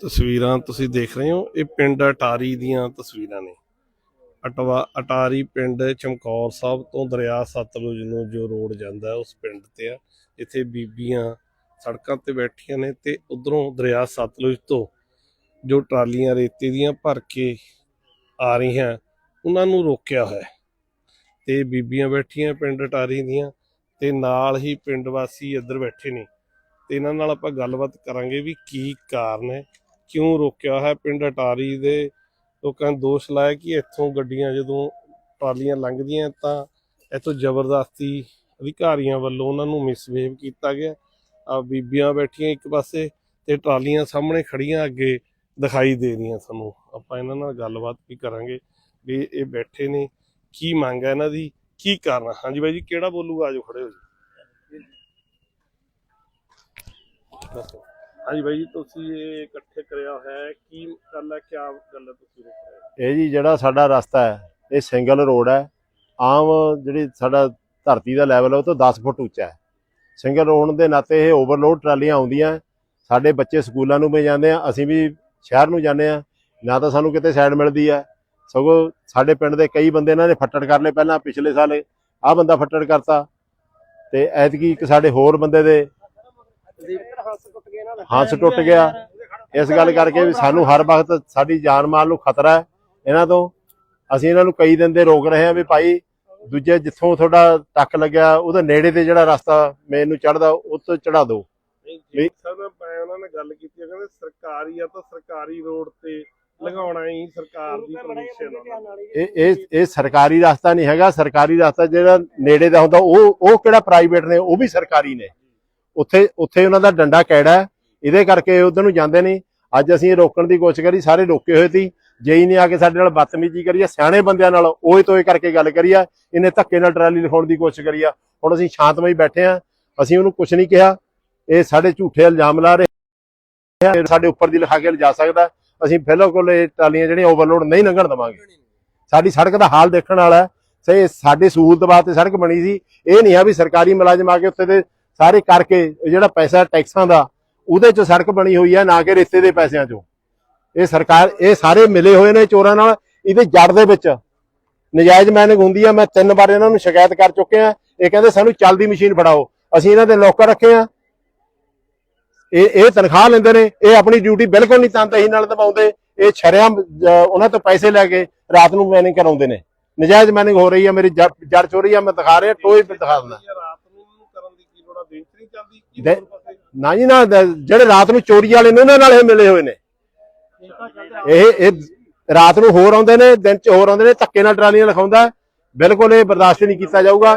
ਤਸਵੀਰਾਂ ਤੁਸੀਂ ਦੇਖ ਰਹੇ ਹੋ, ਇਹ ਪਿੰਡ ਅਟਾਰੀ ਦੀਆਂ ਤਸਵੀਰਾਂ ਨੇ। ਅਟਵਾ, ਅਟਾਰੀ ਪਿੰਡ ਚਮਕੌਰ ਸਾਹਿਬ ਤੋਂ ਦਰਿਆ ਸਤਲੁਜ ਨੂੰ ਜੋ ਰੋਡ ਜਾਂਦਾ ਉਸ ਪਿੰਡ ਤੇ ਆ। ਇੱਥੇ ਬੀਬੀਆਂ ਸੜਕਾਂ ਤੇ ਬੈਠੀਆਂ ਨੇ ਤੇ ਉਧਰੋਂ ਦਰਿਆ ਸਤਲੁਜ ਤੋਂ ਜੋ ਟਰਾਲੀਆਂ ਰੇਤੇ ਦੀਆਂ ਭਰ ਕੇ ਆ ਰਹੀਆਂ, ਉਹਨਾਂ ਨੂੰ ਰੋਕਿਆ ਹੋਇਆ ਤੇ ਬੀਬੀਆਂ ਬੈਠੀਆਂ ਪਿੰਡ ਅਟਾਰੀ ਦੀਆਂ ਤੇ ਨਾਲ ਹੀ ਪਿੰਡ ਵਾਸੀ ਇੱਧਰ ਬੈਠੇ ਨੇ। ਤੇ ਇਹਨਾਂ ਨਾਲ ਆਪਾਂ ਗੱਲਬਾਤ ਕਰਾਂਗੇ ਵੀ ਕੀ ਕਾਰਨ ਹੈ, ਕਿਉਂ ਰੋਕਿਆ ਹੈ ਪਿੰਡ ਅਟਾਰੀ ਦੇ ਲੋਕਾਂ ਨੇ ਦੋਸ਼ ਲਾਇਆ ਕਿ ਇੱਥੋਂ ਗੱਡੀਆਂ ਜਦੋਂ ਟਰਾਲੀਆਂ ਲੰਘਦੀਆਂ ਤਾਂ ਇੱਥੋਂ ਜ਼ਬਰਦਸਤੀ ਅਧਿਕਾਰੀਆਂ ਵੱਲੋਂ ਉਹਨਾਂ ਨੂੰ ਮਿਸਬਿਹੇਵ ਕੀਤਾ ਗਿਆ। ਆ ਬੀਬੀਆਂ ਬੈਠੀਆਂ ਇੱਕ ਪਾਸੇ ਤੇ ਟਰਾਲੀਆਂ ਸਾਹਮਣੇ ਖੜੀਆਂ ਅੱਗੇ ਦਿਖਾਈ ਦੇ ਰਹੀਆਂ ਸਾਨੂੰ। ਆਪਾਂ ਇਹਨਾਂ ਨਾਲ ਗੱਲਬਾਤ ਵੀ ਕਰਾਂਗੇ ਵੀ ਇਹ ਬੈਠੇ ਨੇ, ਕੀ ਮੰਗ ਹੈ ਇਹਨਾਂ ਦੀ, ਕੀ ਕਾਰਨ ਹਾਂਜੀ ਬਾਈ ਜੀ, ਕਿਹੜਾ ਬੋਲੂਗਾ? ਆਜੋ ਖੜੇ ਹੋ ਜੀ। ਦੱਸੋ। ਹਾਂਜੀ ਬਾਈ ਜੀ ਤੁਸੀਂ ਇਹ ਇਕੱਠੇ ਕਰਿਆ ਹੈ। ਕੀ ਗੱਲ ਹੈ ਕੀ ਗੱਲ ਹੈ ਤੁਸੀਂ ਇਹ ਜੀ ਜਿਹੜਾ ਸਾਡਾ ਰਸਤਾ ਹੈ ਇਹ ਸਿੰਗਲ ਰੋਡ ਹੈ। ਆਮ ਜਿਹੜੀ ਸਾਡਾ ਧਰਤੀ ਦਾ ਲੈਵਲ ਹੈ ਉਹ ਤੋਂ 10 ਫੁੱਟ ਉੱਚਾ ਹੈ। ਸਿੰਗਲ ਰੋਡ ਦੇ ਨਾਤੇ ਇਹ ਓਵਰਲੋਡ ਟਰਾਲੀਆਂ ਆਉਂਦੀਆਂ ਸਾਡੇ ਬੱਚੇ ਸਕੂਲਾਂ ਨੂੰ ਵੀ ਜਾਂਦੇ ਆ ਅਸੀਂ ਵੀ ਸ਼ਹਿਰ ਨੂੰ ਜਾਂਦੇ ਆ। ਨਾ ਤਾਂ ਸਾਨੂੰ ਕਿਤੇ ਸਾਈਡ ਮਿਲਦੀ ਹੈ। ਸਗੋਂ ਸਾਡੇ ਪਿੰਡ ਦੇ ਕਈ ਬੰਦੇ ਇਹਨਾਂ ਨੇ ਫੱਟੜ ਕਰ ਲਏ ਪਹਿਲਾਂ ਪਿਛਲੇ ਸਾਲ। ਆਹ ਬੰਦਾ ਫੱਟੜ ਕਰਤਾ। ਤੇ ਐਤਕੀ ਇੱਕ ਸਾਡੇ ਹੋਰ ਬੰਦੇ ਦੇ ਹੱਥ ਟੁੱਟ ਗਿਆ। ਇਸ ਗੱਲ ਕਰਕੇ ਵੀ ਸਾਨੂੰ ਹਰ ਵਕਤ ਸਾਡੀ ਜਾਨ ਮਾਲ ਨੂੰ ਖਤਰਾ ਹੈ ਇਹਨਾਂ ਤੋਂ। ਅਸੀਂ ਇਹਨਾਂ ਨੂੰ ਕਈ ਦਿਨ ਦੇ ਰੋਕ ਰਹੇ ਹਾਂ ਵੀ ਭਾਈ ਦੂਜੇ ਜਿੱਥੋਂ ਤੁਹਾਡਾ ਟੱਕ ਲੱਗਿਆ ਉਹਦੇ ਨੇੜੇ ਤੇ ਜਿਹੜਾ ਰਸਤਾ ਮੇਨ ਨੂੰ ਚੜਦਾ ਉਹ ਤੋਂ ਚੜਾ ਦਿਓ। ਨਹੀਂ ਸਰ ਮੈਂ ਉਹਨਾਂ ਨੇ ਗੱਲ ਕੀਤੀ ਹੈ ਕਹਿੰਦੇ ਸਰਕਾਰੀ ਆ ਤਾਂ ਸਰਕਾਰੀ ਰੋਡ ਤੇ ਲਗਾਉਣਾ ਹੀ ਸਰਕਾਰ ਦੀ ਪਰਮਿਸ਼ਨ ਇਹ ਇਹ ਇਹ ਸਰਕਾਰੀ ਰਸਤਾ ਨਹੀਂ ਹੈਗਾ ਸਰਕਾਰੀ ਰਸਤਾ ਜਿਹੜਾ ਨੇੜੇ ਦਾ ਹੁੰਦਾ ਉਹ ਉਹ ਕਿਹੜਾ ਪ੍ਰਾਈਵੇਟ ਨੇ ਉਹ ਵੀ ਸਰਕਾਰੀ ਨੇ। ਉੱਥੇ ਉੱਥੇ ਉਹਨਾਂ ਦਾ ਡੰਡਾ ਕੈੜਾ ਹੈ, ਇਹਦੇ ਕਰਕੇ ਉਧਰ ਨੂੰ ਜਾਂਦੇ ਨਹੀਂ। ਅੱਜ ਅਸੀਂ ਇਹ ਰੋਕਣ ਦੀ ਕੋਸ਼ਿਸ਼ ਕਰੀ, ਸਾਰੇ ਰੋਕੇ ਹੋਏ ਸੀ। ਜੇਈ ਨੇ ਆ ਕੇ ਸਾਡੇ ਨਾਲ ਬਦਤਮੀਜ਼ੀ ਕਰੀ ਆ, ਸਿਆਣੇ ਬੰਦਿਆਂ ਨਾਲ ਓਏ ਤੋਏ ਕਰਕੇ ਗੱਲ ਕਰੀ ਆ, ਇਹਨੇ ਧੱਕੇ ਨਾਲ ਟਰਾਲੀ ਲਿਖਾਉਣ ਦੀ ਕੋਸ਼ਿਸ਼ ਕਰੀ ਆ। ਹੁਣ ਅਸੀਂ ਸ਼ਾਂਤਮਈ ਬੈਠੇ ਆ, ਅਸੀਂ ਉਹਨੂੰ ਕੁਝ ਨਹੀਂ ਕਿਹਾ। ਇਹ ਸਾਡੇ ਝੂਠੇ ਇਲਜ਼ਾਮ ਲਾ ਰਹੇ ਆ ਸਾਡੇ ਉੱਪਰ ਦੀ ਲਿਖਾ ਕੇ ਲਿਜਾ ਸਕਦਾ ਅਸੀਂ ਬਿਲਕੁਲ ਇਹ ਟਰਾਲੀਆਂ ਜਿਹੜੀਆਂ ਓਵਰਲੋਡ ਨਹੀਂ ਲੰਘਣ ਦੇਵਾਂਗੇ। ਸਾਡੀ ਸੜਕ ਦਾ ਹਾਲ ਦੇਖਣ ਵਾਲਾ ਹੈ। ਸੇ ਸਾਡੇ ਸਹੂਲਤ ਵਾਸਤੇ ਸੜਕ ਬਣੀ ਸੀ। ਇਹ ਨਹੀਂ ਆ ਵੀ ਸਰਕਾਰੀ ਮੁਲਾਜ਼ਮ ਆ ਕੇ ਉੱਥੇ ਦੇ ਸਾਰੇ ਕਰਕੇ ਜਿਹੜਾ ਪੈਸਾ ਟੈਕਸਾਂ ਦਾ, ਉਹਦੇ ਚ ਸੜਕ ਬਣੀ ਹੋਈ ਹੈ ਨਾ ਕਿ ਰੇਤੇ ਦੇ ਪੈਸਿਆਂ ਚੋਂ। ਇਹ ਸਰਕਾਰ, ਇਹ ਸਾਰੇ ਮਿਲੇ ਹੋਏ ਨੇ ਚੋਰਾਂ ਨਾਲ, ਇਹਦੇ ਜੜ ਦੇ ਵਿੱਚ। ਨਜਾਇਜ਼ ਮੈਨਿੰਗ ਹੁੰਦੀ ਆ, ਮੈਂ ਤਿੰਨ ਵਾਰ ਇਹਨਾਂ ਨੂੰ ਸ਼ਿਕਾਇਤ ਕਰ ਚੁੱਕੇ ਆ। ਇਹ ਕਹਿੰਦੇ ਸਾਨੂੰ ਚੱਲਦੀ ਮਸ਼ੀਨ ਫੜਾਓ। ਅਸੀਂ ਇਹਨਾਂ ਦੇ ਲੋਕਰ ਰੱਖੇ ਆ। ਇਹ ਇਹ ਤਨਖਾਹ ਲੈਂਦੇ ਨੇ, ਇਹ ਆਪਣੀ ਡਿਊਟੀ ਬਿਲਕੁਲ ਨਹੀਂ ਤਨਤਹੀ ਨਾਲ ਨਿਭਾਉਂਦੇ। ਇਹ ਸ਼ਰਿਆਮ ਉਹਨਾਂ ਤੋਂ ਪੈਸੇ ਲੈ ਕੇ ਰਾਤ ਨੂੰ ਮੈਨਿੰਗ ਕਰਾਉਂਦੇ ਨੇ। ਨਜਾਇਜ਼ ਮੈਨਿੰਗ ਹੋ ਰਹੀ ਹੈ ਮੇਰੀ ਜੜ ਜੜ ਚੋਰੀ ਆ, ਮੈਂ ਦਿਖਾ ਰਿਹਾ, ਟੋਏ ਤੇ ਦਿਖਾ ਦਿੰਦਾ ਇਹ ਰਾਤ ਨੂੰ ਇਹਨੂੰ ਕਰਨ ਦੀ ਕੀ ਨਹੀਂ ਪਾਸੇ? ਨਾ ਜੀ ਨਾ ਜਿਹੜੇ ਰਾਤ ਨੂੰ ਚੋਰੀ ਵਾਲੇ ਨੇ ਉਹਨਾਂ ਨਾਲ ਇਹ ਮਿਲੇ ਹੋਏ ਨੇ। ਇਹ ਇਹ ਰਾਤ ਨੂੰ ਹੋਰ ਆਉਂਦੇ ਨੇ ਦਿਨ ਚ ਹੋਰ ਆਉਂਦੇ ਨੇ ਧੱਕੇ ਨਾਲ ਟਰਾਲੀਆਂ ਲਿਖਾਉਂਦਾ ਬਿਲਕੁਲ ਇਹ ਬਰਦਾਸ਼ਤ ਨਹੀਂ ਕੀਤਾ ਜਾਊਗਾ।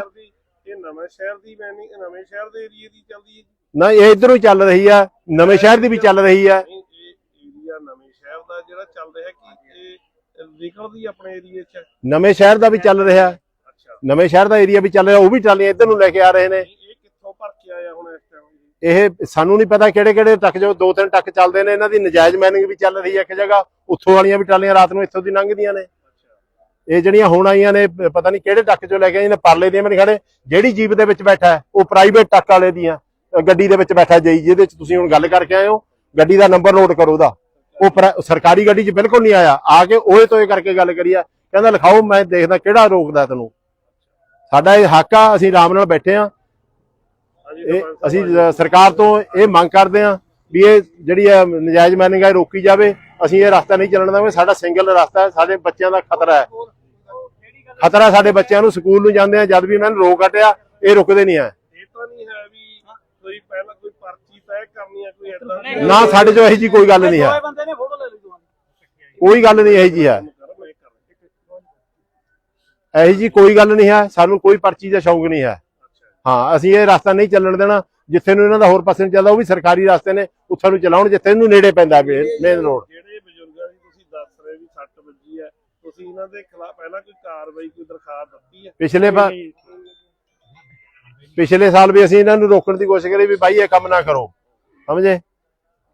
ਇਹ ਨਵੇਂ ਸ਼ਹਿਰ ਦੀ ਮੈਨੀ ਨਵੇਂ ਸ਼ਹਿਰ ਦੇ ਏਰੀਏ ਦੀ ਚੱਲਦੀ ਹੈ। ਨਾ ਇਹ ਇਧਰੋਂ ਚੱਲ ਰਹੀ ਆ ਨਵੇਂ ਸ਼ਹਿਰ ਦੀ ਵੀ ਚੱਲ ਰਹੀ ਆ ਨਹੀਂ ਏਰੀਆ ਨਵੇਂ ਸ਼ਹਿਰ ਦਾ ਜਿਹੜਾ ਚੱਲ ਰਿਹਾ ਕਿ ਇਹ ਨਿਕਲਦੀ ਆਪਣੇ ਏਰੀਏ ਚ? ਨਵੇਂ ਸ਼ਹਿਰ ਦਾ ਵੀ ਚੱਲ ਰਿਹਾ। ਨਵੇਂ ਸ਼ਹਿਰ ਦਾ ਏਰੀਆ ਵੀ ਚੱਲ ਰਿਹਾ ਉਹ ਵੀ ਟਰਾਲੀਆਂ ਇੱਧਰ ਨੂੰ ਲੈ ਕੇ ਆ ਰਹੇ ਨੇ ਨਹੀਂ, ਇਹ ਕਿੱਥੋਂ ਭਰ ਕੇ ਆਇਆ ਹੁਣ ਇਸ ਟਾਈਮ ਇਹ ਸਾਨੂੰ ਨਹੀਂ ਪਤਾ ਕਿਹੜੇ ਕਿਹੜੇ ਟੱਕ ਜੋ ਦੋ ਤਿੰਨ ਟੱਕ ਚੱਲਦੇ ਨੇ, ਇਹਨਾਂ ਦੀ ਨਜਾਇਜ਼ ਮਾਈਨਿੰਗ ਵੀ ਚੱਲ ਰਹੀ ਹੈ ਇੱਕ ਜਗ੍ਹਾ, ਉੱਥੋਂ ਵਾਲੀਆਂ ਵੀ ਟਰਾਲੀਆਂ ਰਾਤ ਨੂੰ ਇੱਥੋਂ ਦੀ ਲੰਘਦੀਆਂ ਨੇ। ਇਹ ਜਿਹੜੀਆਂ ਹੁਣ ਆਈਆਂ ਨੇ ਪਤਾ ਨਹੀਂ ਕਿਹੜੇ ਟੱਕ ਚੋਂ ਲੈ ਕੇ ਆਈਆਂ ਨੇ, ਪਰਲੇ ਦੀਆਂ ਵੀ ਖੜੇ, ਜਿਹੜੀ ਜੀਪ ਦੇ ਵਿੱਚ ਬੈਠਾ ਉਹ ਪ੍ਰਾਈਵੇਟ ਟੱਕ ਵਾਲੇ ਦੀਆਂ ਗੱਡੀ ਦੇ ਵਿੱਚ ਬੈਠਾ ਜਈ, ਜਿਹਦੇ ਵਿੱਚ ਤੁਸੀਂ ਹੁਣ ਗੱਲ ਕਰਕੇ ਆਏ ਹੋ, ਗੱਡੀ ਦਾ ਨੰਬਰ ਨੋਟ ਕਰੋ ਉਹਦਾ। ਉਹ ਸਰਕਾਰੀ ਗੱਡੀ 'ਚ ਬਿਲਕੁਲ ਨਹੀਂ ਆਇਆ, ਆ ਕੇ ਓਏ ਤੋਏ ਕਰਕੇ ਗੱਲ ਕਰੀ ਆ, ਕਹਿੰਦਾ ਲਿਖਾਓ, ਮੈਂ ਦੇਖਦਾ ਕਿਹੜਾ ਰੋਕਦਾ ਤੈਨੂੰ। ਸਾਡਾ ਇਹ ਹੱਕ ਆ, ਅਸੀਂ ਆਰਾਮ ਨਾਲ ਬੈਠੇ ਆ ਇਹ ਅਸੀਂ ਸਰਕਾਰ ਤੋਂ ਇਹ ਮੰਗ ਕਰਦੇ ਹਾਂ ਵੀ ਇਹ ਜਿਹੜੀ ਹੈ ਨਜਾਇਜ਼ ਮਾਈਨਿੰਗ ਹੈ ਰੋਕੀ ਜਾਵੇ। ਅਸੀਂ ਇਹ ਰਸਤਾ ਨਹੀਂ ਚੱਲਣ ਦੇਵਾਂਗੇ। ਸਾਡਾ ਸਿੰਗਲ ਰਸਤਾ ਹੈ। ਸਾਡੇ ਬੱਚਿਆਂ ਦਾ ਖਤਰਾ ਹੈ। ਖਤਰਾ ਸਾਡੇ ਬੱਚਿਆਂ ਨੂੰ ਸਕੂਲ ਨੂੰ ਜਾਂਦੇ ਆ। ਜਦ ਵੀ ਇਹਨਾਂ ਨੂੰ ਰੋਕ ਹਟਿਆ ਇਹ ਰੁਕਦੇ ਨਹੀਂ ਹੈ ਇਹ ਤਾਂ ਨਹੀਂ ਹੈ ਵੀ ਕੋਈ ਪਹਿਲਾਂ ਕੋਈ ਪਰਚੀ ਤੈਅ ਕਰਨੀ ਹੈ ਕੋਈ ਨਹੀਂ, ਨਾ ਸਾਡੇ ਚੋਂ ਇਹੋ ਜੀ ਕੋਈ ਗੱਲ ਨਹੀਂ ਹੈ। ਕੋਈ ਗੱਲ ਨਹੀਂ ਇਹੋ ਜੀ ਹੈ। ਇਹੋ ਜੀ ਕੋਈ ਗੱਲ ਨਹੀਂ ਹੈ। ਸਾਨੂੰ ਕੋਈ ਪਰਚੀ ਦਾ ਸ਼ੌਂਕ ਨਹੀਂ ਹੈ। ਹਾਂ ਅਸੀਂ ਇਹ ਰਸਤਾ ਨਹੀਂ ਚੱਲਣ ਦੇਣਾ। ਜਿੱਥੇ ਨੂੰ ਇਹਨਾਂ ਦਾ ਹੋਰ ਪਾਸੇ ਨੂੰ ਚੱਲਦਾ ਉਹ ਵੀ ਸਰਕਾਰੀ ਰਸਤੇ ਨੇ ਉੱਥੋਂ ਨੂੰ ਚਲਾਉਣ ਜਿੱਥੇ ਇਹਨੂੰ ਨੇੜੇ ਪੈਂਦਾ ਮੇਨ ਰੋਡ ਜਿਹੜੇ ਬਜ਼ੁਰਗਾਂ ਦੀ ਤੁਸੀਂ ਦੱਸ ਰਹੇ ਵੀ ਸੱਟ ਵੱਜੀ ਹੈ ਤੁਸੀਂ ਇਹਨਾਂ ਦੇ ਖਿਲਾਫ ਪਹਿਲਾਂ ਕੋਈ ਕਾਰਵਾਈ ਕੋਈ ਦਰਖਾਸਤ ਦਿੱਤੀ ਹੈ? ਪਿਛਲੇ ਵਾਰ ਪਿਛਲੇ ਸਾਲ ਵੀ ਅਸੀਂ ਇਹਨਾਂ ਨੂੰ ਰੋਕਣ ਦੀ ਕੋਸ਼ਿਸ਼ ਕਰੀ ਵੀ ਬਾਈ ਇਹ ਕੰਮ ਨਾ ਕਰੋ। ਸਮਝੇ?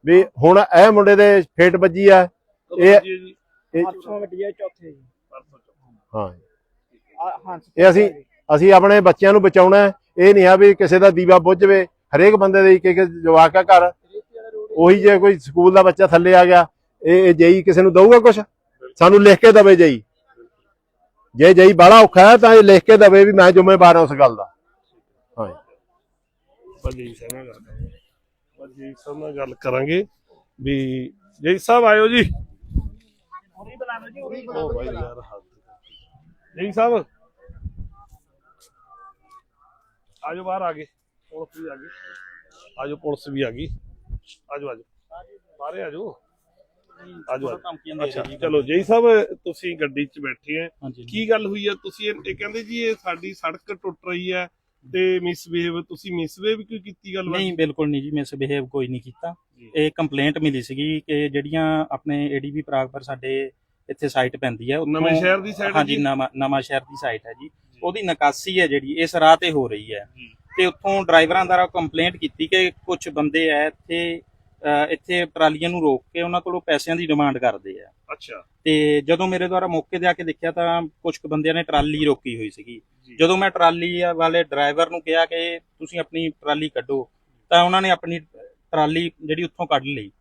ਵੀ ਹੁਣ ਇਹ ਮੁੰਡੇ ਦੇ ਫੇਟ ਵੱਜੀ ਆ ਇਹ- ਪਰਸੋਂ ਚੌਥੇ ਜੀ। ਹਾਂ ਇਹ ਅਸੀਂ ਅਸੀਂ ਆਪਣੇ ਬੱਚਿਆਂ ਨੂੰ ਬਚਾਉਣਾ ਹੈ। ਇਹ ਨਹੀਂ ਆ ਵੀ ਕਿਸੇ ਦਾ ਦੀਵਾ ਬੁੱਝ ਜਾਵੇ ਹਰੇਕ ਬੰਦੇ ਦੇ ਇੱਕ ਇੱਕ ਜਵਾਕ ਆ ਘਰ। ਉਹੀ ਜੇ ਕੋਈ ਸਕੂਲ ਦਾ ਬੱਚਾ ਥੱਲੇ ਆ ਗਿਆ ਇਹ ਜਈ ਕਿਸੇ ਨੂੰ ਦਊਗਾ ਕੁਝ ਸਾਨੂੰ ਲਿਖ ਕੇ ਦਵੇ ਜਈ। ਜੇ ਜਈ ਬੜਾ ਔਖਾ ਹੈ ਤਾਂ ਇਹ ਲਿਖ ਕੇ ਦਵੇ ਵੀ ਮੈਂ ਜ਼ਿੰਮੇਵਾਰ ਹਾਂ ਉਸ ਗੱਲ ਦਾ। ਹਾਂ। ਭਾਜੀ ਸਾਹਿਬ ਨਾਲ ਗੱਲ ਕਰਾਂਗੇ। ਭਾਜੀ ਸਾਹਿਬ ਨਾਲ ਗੱਲ ਕਰਾਂਗੇ ਵੀ ਜੈ ਸਾਹਿਬ ਆਇਓ ਜੀ। ਉਰੀ ਬੁਲਾ ਲਓ ਜੀ ਉਰੀ ਉਹ ਭਾਈ ਯਾਰ ਹੱਦ ਜੈ ਸਾਹਿਬ। ਆਜੋ ਬਾਹਰ ਆ ਗਏ। ਪੁਲਿਸ ਵੀ ਆ ਗਈ। ਆਜੋ ਪੁਲਿਸ ਵੀ ਆ ਗਈ। ਆਜੋ ਆਜੋ। ਬਾਹਰੇ ਆਜੋ। ਆਜੋ ਅੱਛਾ ਚਲੋ ਜੈ ਸਾਹਿਬ ਤੁਸੀਂ ਗੱਡੀ 'ਚ ਬੈਠੇ ਆ ਕੀ ਗੱਲ ਹੋਈ ਹੈ ਤੁਸੀਂ ਇਹ ਕਹਿੰਦੇ ਜੀ ਇਹ ਸਾਡੀ ਸੜਕ ਟੁੱਟ ਰਹੀ ਹੈ ਤੇ ਮਿਸਬਿਹੇਵ ਤੁਸੀਂ ਮਿਸਬਿਹੇਵ ਕਿਉਂ ਕੀਤੀ ਗੱਲ ਨਹੀਂ ਬਿਲਕੁਲ ਨਹੀਂ ਜੀ ਮਿਸਬਿਹੇਵ ਕੋਈ ਨਹੀਂ ਕੀਤਾ। ਇਹ ਕੰਪਲੇਂਟ ਮਿਲੀ ਸੀਗੀ ਕਿ ਜਿਹੜੀਆਂ ਆਪਣੇ ਏਡੀਬੀ ਪ੍ਰਾਗਪੁਰ ਸਾਡੇ ਇੱਥੇ ਸਾਈਟ ਪੈਂਦੀ ਹੈ ਨਵੇਂ ਸ਼ਹਿਰ ਦੀ ਸਾਈਡ ਹਾਂਜੀ ਨਵਾਂ ਨਵਾਂ ਸ਼ਹਿਰ ਦੀ ਸਾਈਟ ਹੈ ਜੀ। ਉਹਦੀ ਨਿਕਾਸੀ ਹੈ ਜਿਹੜੀ ਇਸ ਰਾਹ ਤੇ ਹੋ ਰਹੀ ਹੈ। ਤੇ ਉੱਥੋਂ ਡਰਾਈਵਰਾਂ ਦੁਆਰਾ ਕੰਪਲੇਂਟ ਕੀਤੀ ਕਿ ਕੁਝ ਬੰਦੇ ਆ ਇੱਥੇ ਇੱਥੇ ਟਰਾਲੀਆਂ ਨੂੰ ਰੋਕ ਕੇ ਉਹਨਾਂ ਕੋਲੋਂ ਪੈਸਿਆਂ ਦੀ ਡਿਮਾਂਡ ਕਰਦੇ ਆ। ਅੱਛਾ। ਤੇ ਜਦੋਂ ਮੇਰੇ ਦੁਆਰਾ ਮੌਕੇ ਤੇ ਆ ਕੇ ਦੇਖਿਆ ਤਾਂ ਕੁਝ ਕੁ ਬੰਦਿਆਂ ਨੇ ਟਰਾਲੀ ਰੋਕੀ ਹੋਈ ਸੀਗੀ। ਜਦੋਂ ਮੈਂ ਟਰਾਲੀ ਵਾਲੇ ਡਰਾਈਵਰ ਨੂੰ ਕਿਹਾ ਕਿ ਤੁਸੀਂ ਆਪਣੀ ਟਰਾਲੀ ਕੱਢੋ ਤਾਂ ਉਹਨਾਂ ਨੇ ਆਪਣੀ ਟਰਾਲੀ ਜਿਹੜੀ ਉੱਥੋਂ ਕੱਢ ਲਈ।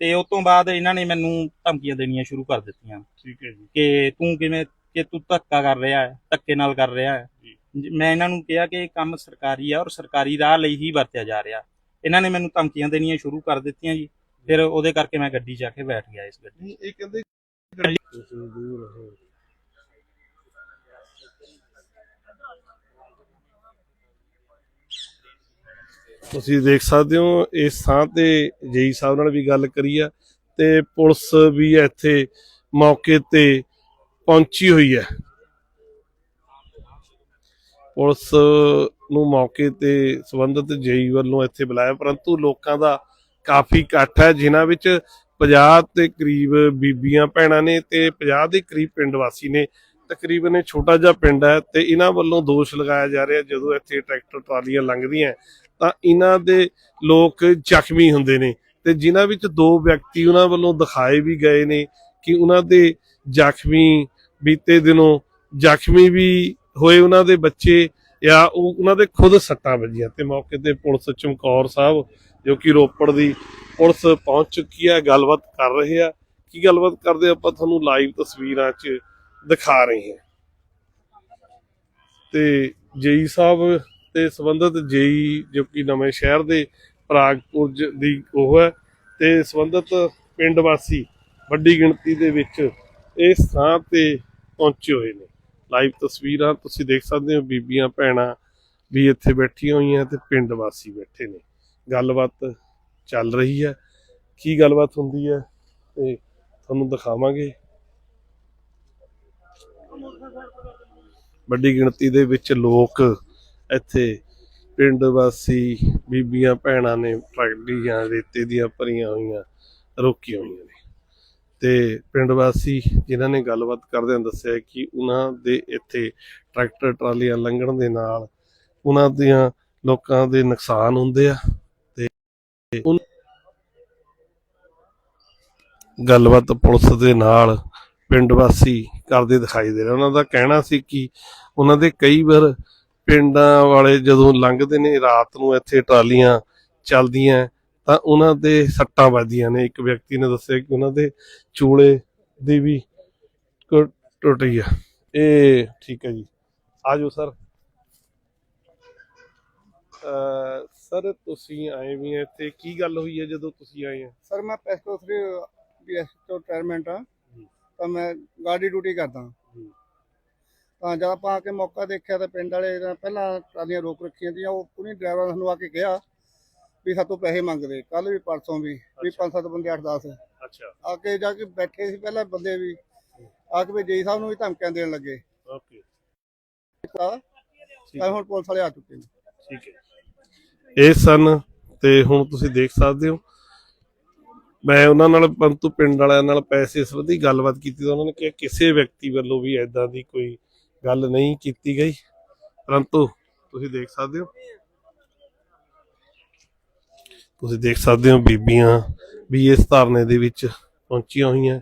ਤੇ ਉਸ ਤੋਂ ਬਾਅਦ ਇਹਨਾਂ ਨੇ ਮੈਨੂੰ ਧਮਕੀਆਂ ਦੇਣੀਆਂ ਸ਼ੁਰੂ ਕਰ ਦਿੱਤੀਆਂ ਠੀਕ ਹੈ ਜੀ। ਕਿ ਤੂੰ ਕਿਵੇਂ ਕਿ ਤੂੰ ਧੱਕਾ ਕਰ ਰਿਹਾ ਹੈ ਧੱਕੇ ਨਾਲ ਕਰ ਰਿਹਾ ਹੈ। ਜੀ। ਜ- ਮੈਂ ਇਹਨਾਂ ਨੂੰ ਕਿਹਾ ਕਿ ਇਹ ਕੰਮ ਸਰਕਾਰੀ ਆ ਔਰ ਸਰਕਾਰੀ ਰਾਹ ਲਈ ਹੀ ਵਰਤਿਆ ਜਾ ਰਿਹਾ। ਇਹਨਾਂ ਨੇ ਮੈਨੂੰ ਧਮਕੀਆਂ ਦੇਣੀਆਂ ਸ਼ੁਰੂ ਕਰ ਦਿੱਤੀਆਂ ਜੀ। ਫਿਰ ਉਹਦੇ ਕਰਕੇ ਮੈਂ ਗੱਡੀ ਆ ਕੇ ਬੈਠ ਗਿਆ ਇਸ ਗੱਡੀ ਇਹ ਕਹਿੰਦੇ ਤੁਸੀਂ ਦੂਰ ਰਹੋ ਤੁਸੀਂ ਦੇਖ ਸਕਦੇ ਹੋ ਇਸ ਥਾਂ ਤੇ ਜੇਈ ਸਾਹਿਬ ਨਾਲ ਵੀ ਗੱਲ ਕਰੀ ਆ ਤੇ ਪੁਲਿਸ ਵੀ ਇੱਥੇ ਮੌਕੇ ਤੇ ਪਹੁੰਚੀ ਹੋਈ ਹੈ। ਪੁਲਿਸ ਨੂੰ ਮੌਕੇ ਤੇ ਸੰਬੰਧਿਤ ਜੇਈ ਵੱਲੋਂ ਇੱਥੇ ਬੁਲਾਇਆ, ਪਰੰਤੂ ਲੋਕਾਂ ਦਾ ਕਾਫੀ ਇਕੱਠ ਹੈ, ਜਿਨ੍ਹਾਂ ਵਿੱਚ 50 ਦੇ ਕਰੀਬ ਬੀਬੀਆਂ, ਭੈਣਾਂ ਨੇ ਤੇ 50 ਦੇ ਕਰੀਬ ਪਿੰਡ ਵਾਸੀ ਨੇ। ਤਕਰੀਬਨ ਇਹ ਛੋਟਾ ਜਿਹਾ ਪਿੰਡ ਹੈ ਤੇ ਇਹਨਾਂ ਵੱਲੋਂ ਦੋਸ਼ ਲਗਾਇਆ ਜਾ ਰਿਹਾ, ਜਦੋਂ ਇੱਥੇ ਟਰੈਕਟਰ ਟਰਾਲੀਆਂ ਲੰਘਦੀਆਂ, ਤਾਂ ਇਹਨਾਂ ਦੇ ਲੋਕ ਜ਼ਖਮੀ ਹੁੰਦੇ ਨੇ ਤੇ ਜਿਨ੍ਹਾਂ ਵਿੱਚ ਦੋ ਵਿਅਕਤੀ ਉਹਨਾਂ ਵੱਲੋਂ ਦਿਖਾਏ ਵੀ ਗਏ ਨੇ ਕਿ ਉਹਨਾਂ ਦੇ ਜ਼ਖਮੀ ਬੀਤੇ ਦਿਨੋਂ ਜ਼ਖਮੀ ਵੀ ਹੋਏ ਉਹਨਾਂ ਦੇ ਬੱਚੇ ਜਾਂ ਉਹ ਉਹਨਾਂ ਦੇ ਖੁਦ ਸੱਟਾਂ ਵੱਜੀਆਂ ਤੇ ਮੌਕੇ ਤੇ ਪੁਲਿਸ ਚਮਕੌਰ ਸਾਹਿਬ, ਜੋ ਕਿ ਰੋਪੜ ਦੀ ਪੁਲਿਸ ਪਹੁੰਚ ਚੁੱਕੀ ਹੈ, ਗੱਲਬਾਤ ਕਰ ਰਹੇ ਆ। ਕੀ ਗੱਲਬਾਤ ਕਰਦੇ ਆਪਾਂ ਤੁਹਾਨੂੰ ਲਾਈਵ ਤਸਵੀਰਾਂ 'ਚ ਦਿਖਾ ਰਹੇ ਹਾਂ। ਤੇ ਜੇਈ ਸਾਹਿਬ ਤੇ ਸੰਬੰਧਿਤ ਜੇਈ, ਜੋ ਕਿ ਨਵੇਂ ਸ਼ਹਿਰ ਦੇ ਪ੍ਰਾਗਪੁਰ ਦੀ ਉਹ ਹੈ, ਤੇ ਸੰਬੰਧਿਤ ਪਿੰਡ ਵਾਸੀ ਵੱਡੀ ਗਿਣਤੀ ਦੇ ਵਿੱਚ ਇਸ ਥਾਂ ਤੇ ਪਹੁੰਚੇ ਹੋਏ ਨੇ। ਲਾਈਵ ਤਸਵੀਰਾਂ ਤੁਸੀਂ ਦੇਖ ਸਕਦੇ ਹੋ, ਬੀਬੀਆਂ, ਭੈਣਾਂ ਵੀ ਇੱਥੇ ਬੈਠੀਆਂ ਹੋਈਆਂ ਤੇ ਪਿੰਡ ਵਾਸੀ ਬੈਠੇ ਨੇ। ਗੱਲਬਾਤ ਚੱਲ ਰਹੀ ਹੈ। ਕੀ ਗੱਲਬਾਤ ਹੁੰਦੀ ਹੈ ਤੇ ਤੁਹਾਨੂੰ ਦਿਖਾਵਾਂਗੇ। ਵੱਡੀ ਗਿਣਤੀ ਦੇ ਵਿੱਚ ਲੋਕ ਇੱਥੇ ਪਿੰਡ ਵਾਸੀ ਬੀਬੀਆਂ, ਭੈਣਾਂ ਨੇ ਟਰੈਕਟਰੀਆਂ ਰੇਤੇ ਦੀਆਂ ਭਰੀਆਂ ਹੋਈਆਂ, ਰੋਕੀਆਂ ਹੋਈਆਂ ਨੇ। ਤੇ ਪਿੰਡ ਵਾਸੀ ਜਿਨ੍ਹਾਂ ਨੇ ਗੱਲਬਾਤ ਕਰਦਿਆਂ ਦੱਸਿਆ ਕਿ ਉਹਨਾਂ ਦੇ ਇੱਥੇ ਟਰੈਕਟਰ, ਟਰਾਲੀਆਂ ਲੰਘਣ ਦੇ ਨਾਲ ਉਹਨਾਂ ਦੀਆਂ ਲੋਕਾਂ ਦੇ ਨੁਕਸਾਨ ਹੁੰਦੇ ਆ ਤੇ ਗੱਲਬਾਤ ਪੁਲਿਸ ਦੇ ਨਾਲ ਪਿੰਡ ਵਾਸੀ ਕਰਦੇ ਦਿਖਾਈ ਦੇ ਰਹੇ ਉਹਨਾਂ ਦਾ ਕਹਿਣਾ ਸੀ ਕਿ ਉਹਨਾਂ ਦੇ ਕਈ ਵਾਰ ਪਿੰਡਾਂ ਵਾਲੇ ਜਦੋਂ ਲੰਘਦੇ ਨੇ, ਰਾਤ ਨੂੰ ਇੱਥੇ ਟਰਾਲੀਆਂ ਚੱਲਦੀਆਂ ਤਾਂ ਉਹਨਾਂ ਦੇ ਸੱਟਾਂ ਵੱਜਦੀਆਂ ਨੇ। ਇੱਕ ਵਿਅਕਤੀ ਨੇ ਦੱਸਿਆ ਕਿ ਉਹਨਾਂ ਦੇ ਚੂਲੇ ਦੀ ਵੀ ਟੁੱਟੀ ਆ। ਇਹ ਠੀਕ ਹੈ ਜੀ। ਆਜੋ ਸਰ। ਸਰ ਤੁਸੀਂ ਆਏ ਵੀ ਆ ਇੱਥੇ। ਕੀ ਗੱਲ ਹੋਈ ਹੈ ਜਦੋਂ ਤੁਸੀਂ ਆਏ ਆ? ਸਰ ਮੈਂ ਪੈਸਟੋ 3 ਬੀਐਸ ਤੋਂ ਰਿਟਾਇਰਮੈਂਟ ਆ। ਤਾਂ ਮੈਂ ਗਾਰਡੀ ਡਿਊਟੀ ਕਰਦਾ। ਤਾਂ ਜਦ ਆਪਾਂ ਆ ਕੇ ਮੌਕਾ ਦੇਖਿਆ ਤਾਂ ਪਿੰਡ ਵਾਲੇ ਪਹਿਲਾਂ ਟਰਾਲੀਆਂ ਰੋਕ ਰੱਖੀਆਂ ਦੀਆਂ। ਉਹ ਪੂਰੀ ਡਰਾਈਵਰ ਸਾਨੂੰ ਆ ਕੇ ਕਿਹਾ ਵੀ ਸਾਤੋਂ ਪੈਸੇ ਮੰਗਦੇ ਕੱਲ ਵੀ ਪਰਸੋਂ ਵੀ ਵੀ। ਪੰਜ ਸੱਤ ਬੰਦੇ 8-10 ਅੱਛਾ। ਆ ਕੇ ਜਾ ਕੇ ਬੈਠੇ ਸੀ ਪਹਿਲਾਂ ਬੰਦੇ ਵੀ ਆ ਕੇ ਵੀ ਜੇਈ ਸਾਹਿਬ ਨੂੰ ਵੀ ਧਮਕੀਆਂ ਦੇਣ ਲੱਗੇ। ਓਕੇ। ਤਾਂ ਤਾਂ ਹੁਣ ਪੁਲਿਸ ਵਾਲੇ ਆ ਚੁੱਕੇ ਨੇ। ਠੀਕ ਹੈ। ਇਹ ਸਨ ਤੇ ਹੁਣ ਤੁਸੀਂ ਦੇਖ ਸਕਦੇ ਹੋ। ਮੈਂ ਉਹਨਾਂ ਨਾਲ ਪੰਤੂ ਪਿੰਡ ਵਾਲਿਆਂ ਨਾਲ ਪੈਸੇ ਸੰਬੰਧੀ ਗੱਲਬਾਤ ਕੀਤੀ ਤਾਂ ਉਹਨਾਂ ਨੇ ਕਿਹਾ ਕਿਸੇ ਵਿਅਕਤੀ ਵੱਲੋਂ ਵੀ ਐਦਾਂ ਦੀ ਕੋਈ ਗੱਲ ਨਹੀਂ ਕੀਤੀ ਗਈ। ਪਰੰਤੂ ਤੁਸੀਂ ਦੇਖ ਸਕਦੇ ਹੋ। ਤੁਸੀਂ ਦੇਖ ਸਕਦੇ ਹੋ ਬੀਬੀਆਂ ਵੀ ਇਸ ਧਰਨੇ ਦੇ ਵਿੱਚ ਪਹੁੰਚੀਆਂ ਹੋਈਆਂ।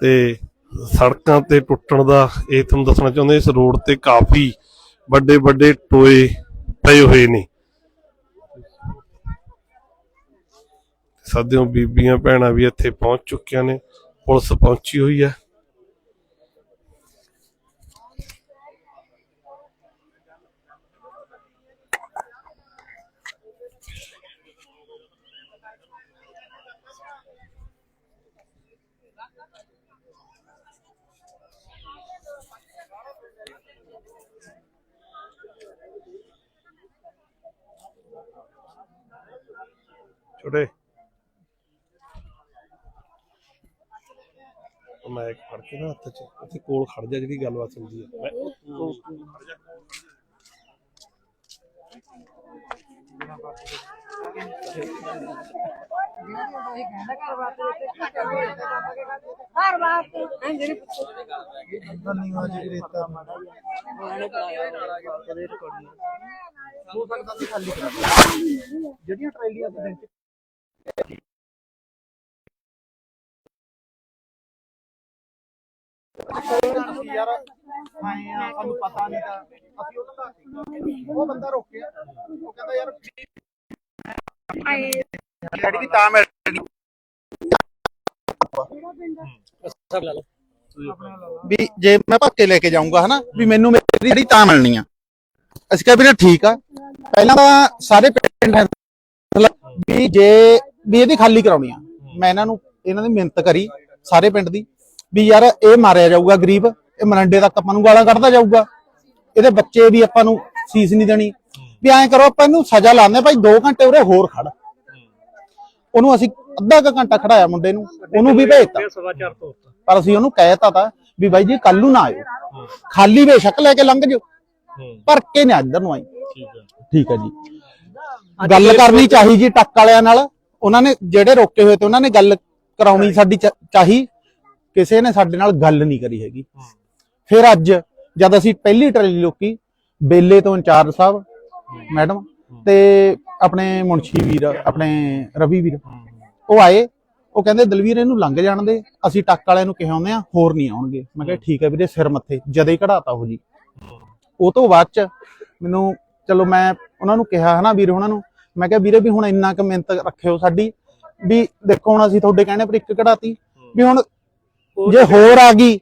ਤੇ ਸੜਕਾਂ ਤੇ ਟੁੱਟਣ ਦਾ ਇਹ ਤੁਹਾਨੂੰ ਦੱਸਣਾ ਚਾਹੁੰਦੇ ਇਸ ਰੋਡ ਤੇ ਕਾਫੀ ਵੱਡੇ ਵੱਡੇ ਟੋਏ ਪਏ ਹੋਏ ਨੇ। ਸਕਦੇ ਬੀਬੀਆਂ, ਭੈਣਾਂ ਵੀ ਇੱਥੇ ਪਹੁੰਚ ਚੁੱਕੀਆਂ ਨੇ। ਪੁਲਿਸ ਪਹੁੰਚੀ ਹੋਈ ਹੈ। ਛੋਟੇ। ਮੈਂ ਇੱਕ ਫੜ ਕੇ ਨਾ ਹੱਥ 'ਚ ਉੱਥੇ ਕੋਲ ਖੜ ਜਾ ਜਿਹੜੀ ਗੱਲਬਾਤ ਹੁੰਦੀ ਹੈ ਮੈਂ ਉਹ- ਖੜ ਜਾ। ਹਰ ਵਾਰ ਜਿਹੜੀ ਜਿਹੜੀਆਂ ਟਰੈਲੀਆਂ ਵਿੱਚ ਯਾਰ ਆਏ ਆ ਸਾਨੂੰ ਪਤਾ ਨਹੀਂ ਤਾਂ ਅਸੀਂ ਉਹਨੂੰ ਤਾਂ ਉਹ ਬੰਦਾ ਰੋਕਿਆ ਉਹ ਕਹਿੰਦਾ ਯਾਰ ਡੈਡੀ ਦੀ ਤਾਂ ਮਿਲਣੀ ਵੀ ਜੇ ਮੈਂ ਪੱਕੇ ਲੈ ਕੇ ਜਾਊਂਗਾ, ਹਨਾ? ਵੀ ਮੈਨੂੰ ਮੇਰੀ ਜਿਹੜੀ ਤਾਂ ਮਿਲਣੀ ਆ। ਅਸੀਂ ਕਿਹਾ ਵੀਰੇ ਠੀਕ ਆ। ਪਹਿਲਾਂ ਤਾਂ ਸਾਰੇ ਪਿੰਡ ਵੀ ਜੇ ਵੀ ਇਹਦੀ ਖਾਲੀ ਕਰਾਉਣੀ ਆ। ਮੈਂ ਇਹਨਾਂ ਨੂੰ ਇਹਨਾਂ ਦੀ ਮਿਹਨਤ ਕਰੀ ਸਾਰੇ ਪਿੰਡ ਦੀ। ਵੀ ਯਾਰ ਇਹ ਮਾਰਿਆ ਜਾਊਗਾ ਗਰੀਬ ਇਹ ਮਰੰਡੇ ਤੱਕ ਆਪਾਂ ਨੂੰ ਗਾਲਾਂ ਕੱਢਦਾ ਜਾਊਗਾ। ਇਹਦੇ ਬੱਚੇ ਵੀ ਆਪਾਂ ਨੂੰ ਸੀਸ ਨਹੀਂ ਦੇਣੀ। ਵੀ ਐਂ ਕਰੋ ਆਪਾਂ ਇਹਨੂੰ ਸਜ਼ਾ ਲਾਉਂਦੇ ਭਾਈ 2 ਘੰਟੇ ਉਰੇ ਹੋਰ ਖੜ। ਉਹਨੂੰ ਅਸੀਂ ਅੱਧਾ ਕੁ ਘੰਟਾ ਖੜਾਇਆ ਮੁੰਡੇ ਨੂੰ ਉਹਨੂੰ ਵੀ ਭੇਜਤਾ ਪਰ ਅਸੀਂ ਉਹਨੂੰ ਕਹਿਤਾ ਤਾ ਵੀ ਬਾਈ ਜੀ ਕੱਲ ਨੂੰ ਨਾ ਆਇਓ। ਖਾਲੀ ਬੇਸ਼ੱਕ ਲੈ ਕੇ ਲੰਘ ਜਾਓ। ਭਰ ਕੇ ਨੇ ਇੱਧਰ ਨੂੰ ਆਈ। ਠੀਕ ਹੈ। ਠੀਕ ਹੈ ਜੀ। ਗੱਲ ਕਰਨੀ ਚਾਹੀ ਜੀ ਟੱਕ ਵਾਲਿਆਂ ਨਾਲ। ਉਹਨਾਂ ਨੇ ਜਿਹੜੇ ਰੋਕੇ ਹੋਏ ਤੇ ਉਹਨਾਂ ਨੇ ਗੱਲ ਕਰਾਉਣੀ ਸਾਡੀ ਚਾਹੀ ਕਿਸੇ ਨੇ ਸਾਡੇ ਨਾਲ ਗੱਲ ਨਹੀਂ ਕਰੀ ਹੈਗੀ। ਫਿਰ ਅੱਜ ਜਦ ਅਸੀਂ ਪਹਿਲੀ ਟਰੇਲੀ ਲੋਕੀ ਬੇਲੇ ਤੋਂ ਇੰਚਾਰਜ ਸਾਹਿਬ ਮੈਡਮ ਤੇ ਆਪਣੇ ਮੁਨਸ਼ੀ ਵੀਰ ਆਪਣੇ ਰਵੀ ਵੀਰ ਉਹ ਆਏ ਉਹ ਕਹਿੰਦੇ ਦਲਵੀਰ ਇਹਨੂੰ ਲੰਘ ਜਾਣ ਦੇ। ਅਸੀਂ ਟੱਕ ਵਾਲਿਆਂ ਨੂੰ ਕਿਹਾ ਹੁੰਦੇ ਆ ਹੋਰ ਨਹੀਂ ਆਉਣਗੇ। ਮੈਂ ਕਿਹਾ ਠੀਕ ਹੈ ਵੀਰੇ ਸਿਰ ਮੱਥੇ ਜਦੇ ਹੀ ਕਢਾਤਾ ਉਹ ਜੀ। ਉਹ ਤੋਂ ਬਾਅਦ ਚ ਮੈਨੂੰ ਚਲੋ ਮੈਂ ਉਹਨਾਂ ਨੂੰ ਕਿਹਾ ਹਨਾ ਵੀਰ ਉਹਨਾਂ ਨੂੰ ਮੈਂ ਕਿਹਾ ਵੀਰੇ ਵੀ ਹੁਣ ਇੰਨਾ ਕੁ ਮਿਹਨਤ ਰੱਖਿਓ ਸਾਡੀ ਵੀ ਦੇਖੋ ਹੁਣ ਅਸੀਂ ਤੁਹਾਡੇ ਕਹਿਣੇ ਪਰ ਇੱਕ ਕਢਾਤੀ ਵੀ ਹੁਣ ਜੇ ਹੋਰ ਆ ਗਈ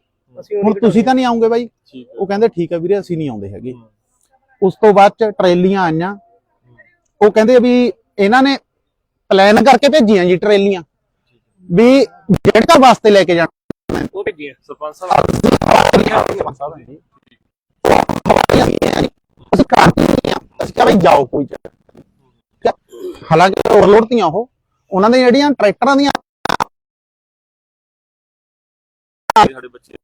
ਹੁਣ ਤੁਸੀਂ ਤਾਂ ਨਹੀਂ ਆਉਂਗੇ ਬਾਈ। ਠੀਕ ਉਹ ਕਹਿੰਦੇ ਠੀਕ ਹੈ ਵੀਰੇ ਅਸੀਂ ਨਹੀਂ ਆਉਂਦੇ ਹੈਗੇ। ਉਸ ਤੋਂ ਬਾਅਦ ਚ ਟਰੇਲੀਆਂ ਆਈਆਂ। ਉਹ ਕਹਿੰਦੇ ਵੀ ਇਹਨਾਂ ਨੇ ਪਲਾਨ ਕਰਕੇ ਭੇਜੀਆਂ ਜੀ ਟਰੇਲੀਆਂ। ਵੀ ਜਿਹੜੇ ਵਾਸਤੇ ਲੈ ਕੇ ਜਾਣਾ। ਉਹ ਭੇਜੀਏ ਸਰਪੰਚ ਅਸੀਂ ਕਰਦੇ ਨਹੀਂ ਆ। ਅਸੀਂ ਕਿਹਾ ਬਈ ਜਾਓ ਕੋਈ ਚੱਕਰ ਨੀ। ਠੀਕ ਹੈ। ਹਾਲਾਂਕਿ ਓਵਰਲੋਡ ਤੀਆਂ ਉਹ ਉਹਨਾਂ ਦੇ ਜਿਹੜੀਆਂ ਟਰੈਕਟਰਾਂ ਦੀਆਂ ਸਾਡੇ ਬੱਚੇ।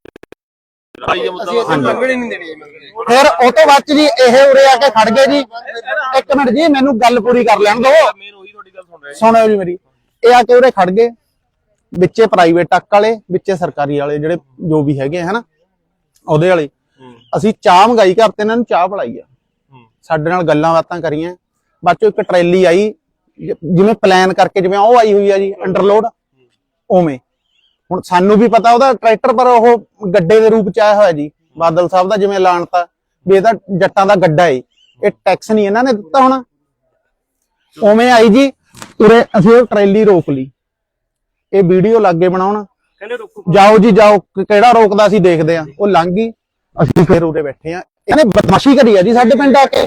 ਫਿਰ ਉਹ ਤੋਂ ਬਾਅਦ 'ਚ ਜੀ ਇਹ ਉਰੇ ਆ ਕੇ ਖੜ ਗਏ ਜੀ। ਇੱਕ ਮਿੰਟ ਜੀ ਮੈਨੂੰ ਗੱਲ ਪੂਰੀ ਕਰ ਲੈਣ ਦਿਓ। ਮੇਨ ਉਹੀ ਤੁਹਾਡੀ ਗੱਲ ਸੁਣ ਰਿਹਾ ਸੁਣਿਓ ਜੀ ਮੇਰੀ। ਇਹ ਆ ਕੇ ਉਰੇ ਖੜ ਗਏ। ਵਿੱਚੇ ਪ੍ਰਾਈਵੇਟ ਟੱਕ ਵਾਲੇ ਵਿੱਚੇ ਸਰਕਾਰੀ ਵਾਲੇ ਜਿਹੜੇ ਜੋ ਵੀ ਹੈਗੇ ਆ ਹਨਾ? ਉਹਦੇ ਵਾਲੇ। ਅਸੀਂ ਚਾਹ ਮੰਗਾਈ ਘਰ ਤੇ ਇਹਨਾਂ ਨੂੰ ਚਾਹ ਪਿਲਾਈ ਆ। ਸਾਡੇ ਨਾਲ ਗੱਲਾਂ ਬਾਤਾਂ ਕਰੀਆਂ। ਬਾਅਦ ਚੋਂ ਇੱਕ ਟਰੈਲੀ ਆਈ ਜਿਵੇਂ ਪਲਾਨ ਕਰਕੇ ਜਿਵੇਂ ਉਹ ਆਈ ਹੋਈ ਆ ਜੀ ਅੰਡਰਲੋਡ ਉਵੇਂ। ਹੁਣ ਸਾਨੂੰ ਵੀ ਪਤਾ ਉਹਦਾ ਟਰੈਕਟਰ ਪਰ ਉਹ ਗੱਡੇ ਦੇ ਰੂਪ ਚ ਆਇਆ ਹੋਇਆ ਜੀ ਬਾਦਲ ਸਾਹਿਬ ਦਾ ਜਿਵੇਂ ਐਲਾਨਤਾ ਵੀ ਇਹਦਾ ਜੱਟਾਂ ਦਾ ਗੱਡਾ ਏ। ਇਹ ਟੈਕਸ ਨਹੀਂ ਇਹਨਾਂ ਨੇ ਦਿੱਤਾ ਹੋਣਾ। ਉਵੇਂ ਆਈ ਜੀ ਉਰੇ ਅਸੀਂ ਉਹ ਟਰੈਲੀ ਰੋਕ ਲਈ। ਇਹ ਵੀਡੀਓ ਲੱਗੇ ਬਣਾਉਣ। ਕਹਿੰਦੇ ਰੁਕੋ ਜਾਓ ਜੀ ਜਾਓ ਕਿਹੜਾ ਰੋਕਦਾ ਅਸੀਂ ਦੇਖਦੇ ਆ ਉਹ ਲੰਘ ਗਈ ਅਸੀਂ ਫਿਰ ਉਰੇ ਬੈਠੇ ਆ ਇਹਨੇ ਬਦਮਾਸ਼ੀ ਕਰੀ ਆ ਜੀ ਸਾਡੇ ਪਿੰਡ ਆ ਕੇ।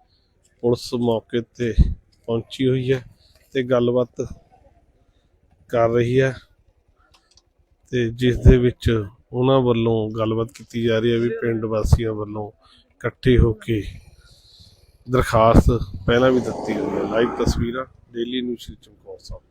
ਪੁਲਿਸ ਮੌਕੇ ਤੇ ਪਹੁੰਚੀ ਹੋਈ ਹੈ ਤੇ ਗੱਲਬਾਤ ਕਰ ਰਹੀ ਹੈ ਤੇ ਜਿਸ ਦੇ ਵਿੱਚ ਉਹਨਾਂ ਵੱਲੋਂ ਗੱਲਬਾਤ ਕੀਤੀ ਜਾ ਰਹੀ ਹੈ ਵੀ ਪਿੰਡ ਵਾਸੀਆਂ ਵੱਲੋਂ ਇਕੱਠੇ ਹੋ ਕੇ ਦਰਖਾਸਤ ਪਹਿਲਾਂ ਵੀ ਦਿੱਤੀ ਹੋਈ ਹੈ। ਲਾਈਵ ਤਸਵੀਰਾਂ ਡੇਲੀ ਨਿਊਜ਼ ਚਮਕੌਰ ਸਾਹਿਬ।